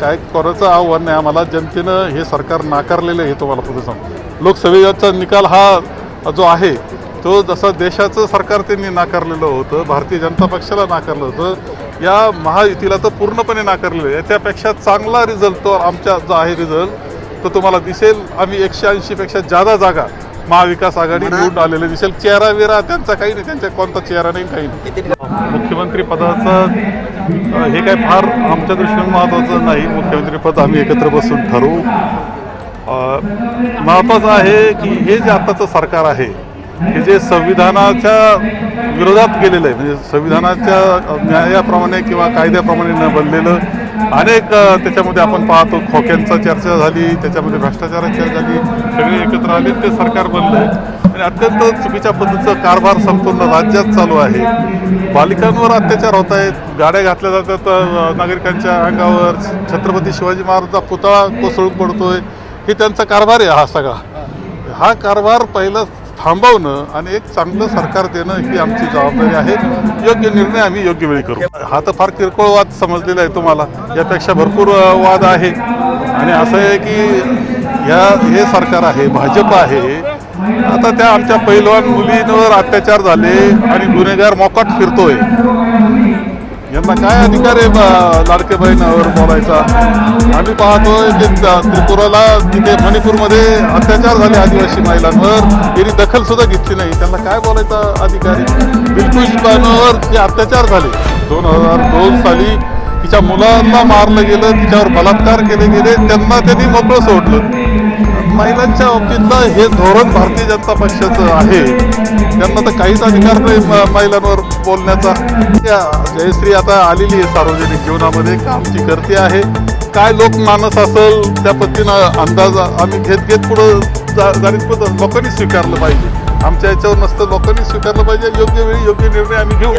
काय करायचं आव्हान नाही. आम्हाला जनतेनं हे सरकार नाकारलेलं आहे हे तुम्हाला पुढे सांग लोकसभेचा निकाल हा जो आहे तो जसा देशाचं सरकार त्यांनी नाकारलेलं होतं भारतीय जनता पक्षाला नाकारलं होतं या महायुतीला तर पूर्णपणे नाकारलेलं आहे. याच्यापेक्षा चांगला रिझल्ट तो आमच्या जो आहे रिझल्ट तो तुम्हाला दिसेल. आम्ही एकशे ऐंशीपेक्षा जादा जागा महाविकास आघाडी निवडून आलेले दिसेल. चेहरा वेरा त्यांचा काही नाही त्यांचा कोणता चेहरा नाही काही नाही. मुख्यमंत्री पदाचं हे काय फार आमच्या दृष्टीने महत्त्वाचं नाही. मुख्यमंत्री पद आम्ही एकत्र बसून ठरवू. महत्त्वाचं आहे की हे जे आत्ताचं सरकार आहे हे जे संविधानाच्या विरोधात गेलेलं आहे म्हणजे संविधानाच्या न्यायाप्रमाणे किंवा कायद्याप्रमाणे न बनलेलं अनेक त्याच्यामध्ये आपण पाहतो खोक्यांचा चर्चा झाली त्याच्यामध्ये भ्रष्टाचाराची चर्चा झाली सगळे एकत्र आले ते सरकार बनलं आहे. आणि अत्यंत चुकीच्या पद्धतीचं कारभार संपूर्ण राज्यात चालू आहे. बालिकांवर अत्याचार होत आहेत गाड्या घातल्या जातात नागरिकांच्या अंगावर छत्रपती शिवाजी महाराजांचा पुतळा कोसळून पडतोय. हे त्यांचा कारभार आहे हा सगळा. हा कारभार पहिला थांबवणं आणि एक चांगलं सरकार देणं ही आमची जबाबदारी आहे. योग्य निर्णय आम्ही योग्य वेळी करू. हा तर फार किरकोळ वाद समजलेला आहे तुम्हाला. यापेक्षा भरपूर वाद आहे. आणि असं आहे की या हे सरकार आहे भाजप आहे. आता त्या आमच्या पैलवान मुलींवर अत्याचार झाले आणि गुन्हेगार मोकाट फिरतोय. यांना काय अधिकार आहे लाडके बहिणावर बोलायचा? आम्ही पाहतोय की त्रिपुराला तिथे मणिपूरमध्ये अत्याचार झाले आदिवासी महिलांवर. त्यांनी दखल सुद्धा घेतली नाही. त्यांना काय बोलायचा अधिकार आहे? बिलकुश बानवर जे अत्याचार झाले दोन हजार दोन साली तिच्या मुलांना मारलं गेलं तिच्यावर बलात्कार केले गेले त्यांना त्यांनी मोकळं सोडलं. महिलांच्या बाबतीतलं हे धोरण भारतीय जनता पक्षाचं आहे. त्यांना तर काहीच अधिकार नाही महिलांवर बोलण्याचा. या जयश्री आता आलेली आहे सार्वजनिक जीवनामध्ये कामची करते आहे. काय लोकमानस असेल त्या पद्धतीनं अंदाज आम्ही घेत घेत पुढं जा जाणीत लोकांनी स्वीकारलं पाहिजे. आमच्या याच्यावर नसतं लोकांनी स्वीकारलं पाहिजे. योग्य वेळी योग्य निर्णय आम्ही घेऊ.